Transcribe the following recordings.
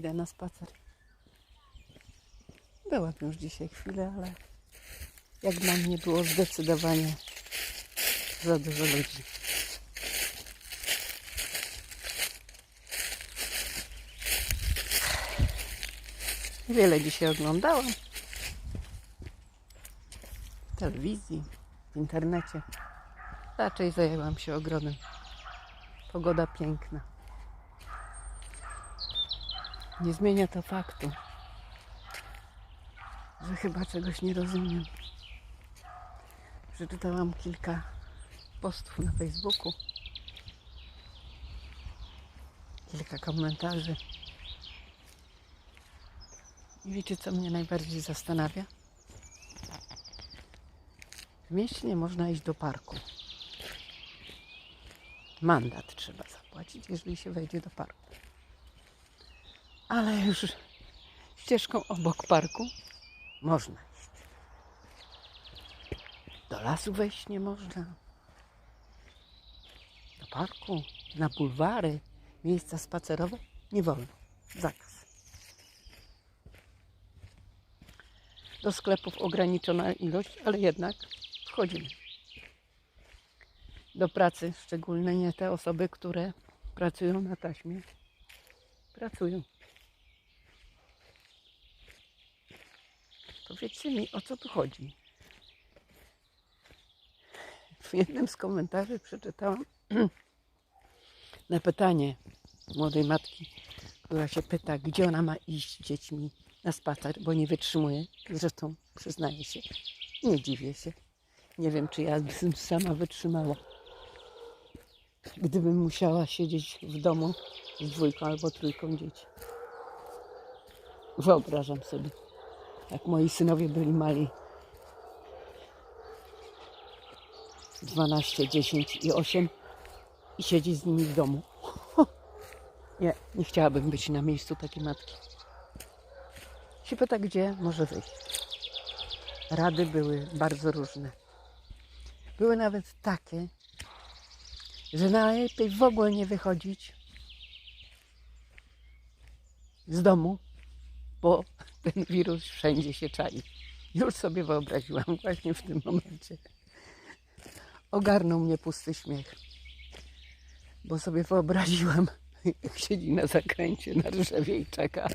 Idę na spacer. Byłam już dzisiaj chwilę, ale jak dla mnie było zdecydowanie za dużo ludzi. Wiele dzisiaj oglądałam. W telewizji, w internecie. Raczej zajęłam się ogrodem. Pogoda piękna. Nie zmienia to faktu, że chyba czegoś nie rozumiem. Przeczytałam kilka postów na Facebooku, kilka komentarzy. I wiecie, co mnie najbardziej zastanawia? W mieście nie można iść do parku. Mandat trzeba zapłacić, jeżeli się wejdzie do parku. Ale już ścieżką obok parku można iść. Do lasu wejść nie można. Do parku, na bulwary, miejsca spacerowe nie wolno. Zakaz. Do sklepów ograniczona ilość, ale jednak wchodzimy. Do pracy, szczególnie te osoby, które pracują na taśmie, pracują. Powiedzcie mi, o co tu chodzi? W jednym z komentarzy przeczytałam na pytanie młodej matki, która się pyta, gdzie ona ma iść z dziećmi na spacer, bo nie wytrzymuje. Zresztą przyznaję się, nie dziwię się. Nie wiem, czy ja bym sama wytrzymała. Gdybym musiała siedzieć w domu z dwójką albo trójką dzieci. Wyobrażam sobie jak moi synowie byli mali. 12, 10 i 8 i siedzieć z nimi w domu. Nie, nie chciałabym być na miejscu takiej matki. Się pyta, gdzie może wyjść. Rady były bardzo różne. Były nawet takie, że najlepiej w ogóle nie wychodzić z domu, bo ten wirus wszędzie się czai. Już sobie wyobraziłam właśnie w tym momencie. Ogarnął mnie pusty śmiech, bo sobie wyobraziłam, jak siedzi na zakręcie na drzewie i czeka,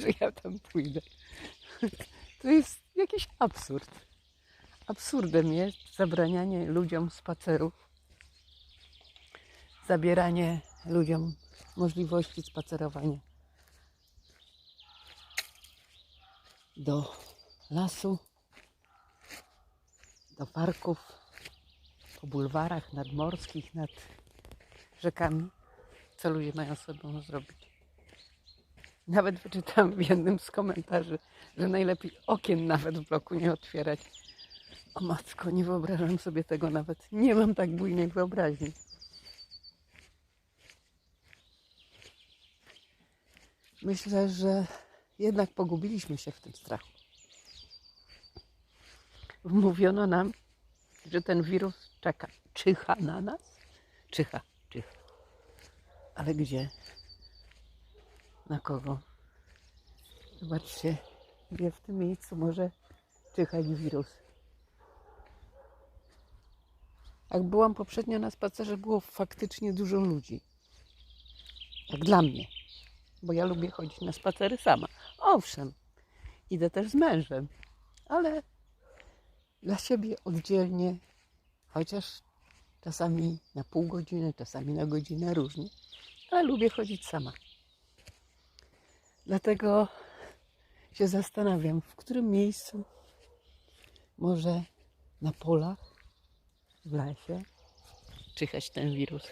że ja tam pójdę. To jest jakiś absurd. Absurdem jest zabranianie ludziom spacerów, zabieranie ludziom możliwości spacerowania. Do lasu, do parków, po bulwarach nadmorskich, nad rzekami, co ludzie mają sobą zrobić. Nawet wyczytałam w jednym z komentarzy, że najlepiej okien nawet w bloku nie otwierać. O matko, nie wyobrażam sobie tego nawet. Nie mam tak bujnej wyobraźni. Myślę, że jednak pogubiliśmy się w tym strachu. Mówiono nam, że ten wirus czeka, czyha na nas. Czyha, czyha. Ale gdzie? Na kogo? Zobaczcie, gdzie w tym miejscu może czyhać wirus. Jak byłam poprzednio na spacerze, było faktycznie dużo ludzi. Jak dla mnie bo ja lubię chodzić na spacery sama. Owszem, idę też z mężem, ale dla siebie oddzielnie, chociaż czasami na pół godziny, czasami na godzinę różnie, ale lubię chodzić sama. Dlatego się zastanawiam, w którym miejscu może na polach, w lesie czyhać ten wirus.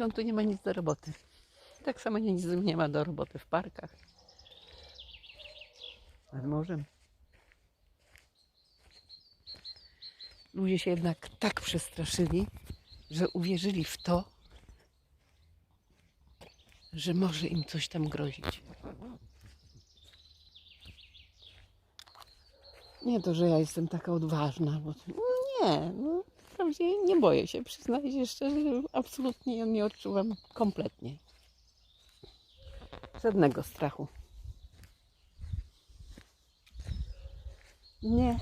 On tu nie ma nic do roboty. Tak samo nic nie ma do roboty w parkach. Nad morzem. Ludzie się jednak tak przestraszyli, że uwierzyli w to, że może im coś tam grozić. Nie to, że ja jestem taka odważna, bo nie, no, nie boję się, przyznaję się szczerze, że absolutnie ją nie odczuwam kompletnie. Żadnego strachu. Nie.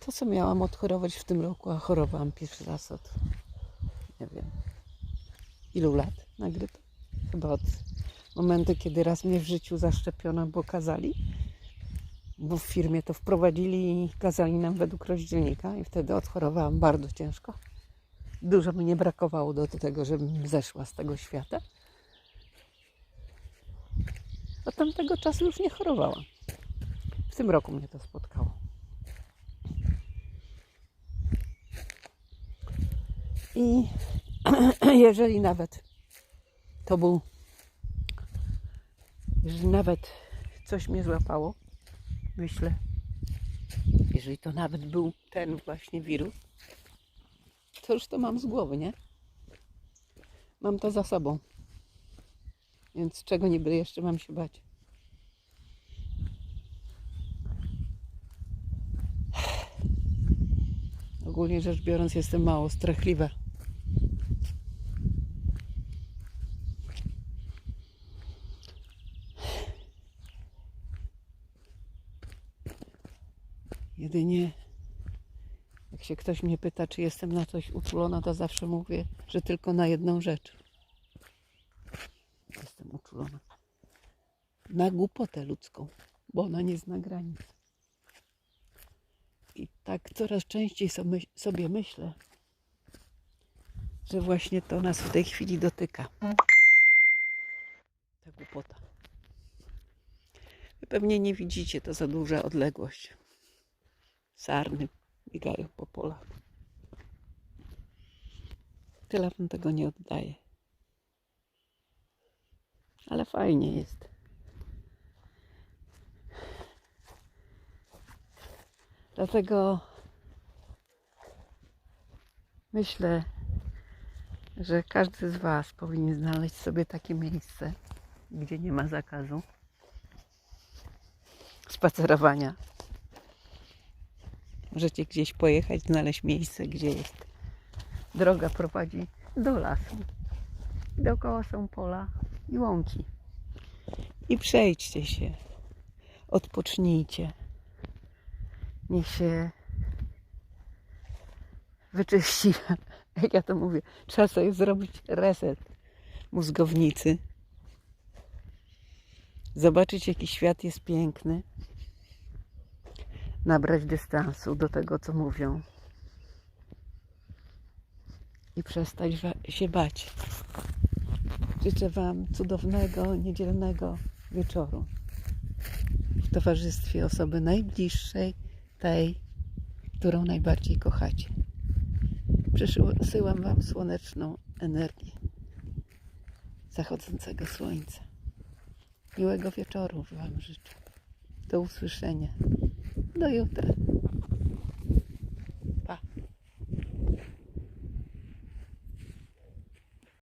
To, co miałam odchorować w tym roku, a chorowałam pierwszy raz od, nie wiem, ilu lat nagle to? Chyba od momentu, kiedy raz mnie w życiu zaszczepiono, bo kazali. Bo w firmie to wprowadzili i kazali nam według rozdzielnika i wtedy odchorowałam bardzo ciężko. Dużo mi nie brakowało do tego, żebym zeszła z tego świata. Od tamtego czasu już nie chorowałam. W tym roku mnie to spotkało. I jeżeli nawet to był, jeżeli nawet coś mnie złapało, myślę, jeżeli to nawet był ten właśnie wirus, to już to mam z głowy, nie? Mam to za sobą. Więc czego niby jeszcze mam się bać? Ogólnie rzecz biorąc, jestem mało strachliwa. Jedynie jak się ktoś mnie pyta, czy jestem na coś uczulona, to zawsze mówię, że tylko na jedną rzecz. Jestem uczulona. Na głupotę ludzką, bo ona nie zna granic. I tak coraz częściej sobie, myślę, że właśnie to nas w tej chwili dotyka. Ta głupota. Wy pewnie nie widzicie, to za duża odległość. Sarny biegają po polach. Telefon tego nie oddaje. Ale fajnie jest. Dlatego myślę, że każdy z Was powinien znaleźć sobie takie miejsce, gdzie nie ma zakazu spacerowania. Możecie gdzieś pojechać, znaleźć miejsce, gdzie jest droga prowadzi do lasu. Dookoła są pola i łąki. I przejdźcie się, odpocznijcie. Niech się wyczyści, jak ja to mówię, trzeba sobie zrobić reset mózgownicy. Zobaczyć, jaki świat jest piękny. Nabrać dystansu do tego, co mówią. I przestać się bać. Życzę Wam cudownego, niedzielnego wieczoru w towarzystwie osoby najbliższej, tej, którą najbardziej kochacie. Przysyłam Wam słoneczną energię zachodzącego słońca. Miłego wieczoru Wam życzę. Do usłyszenia. Do jutra.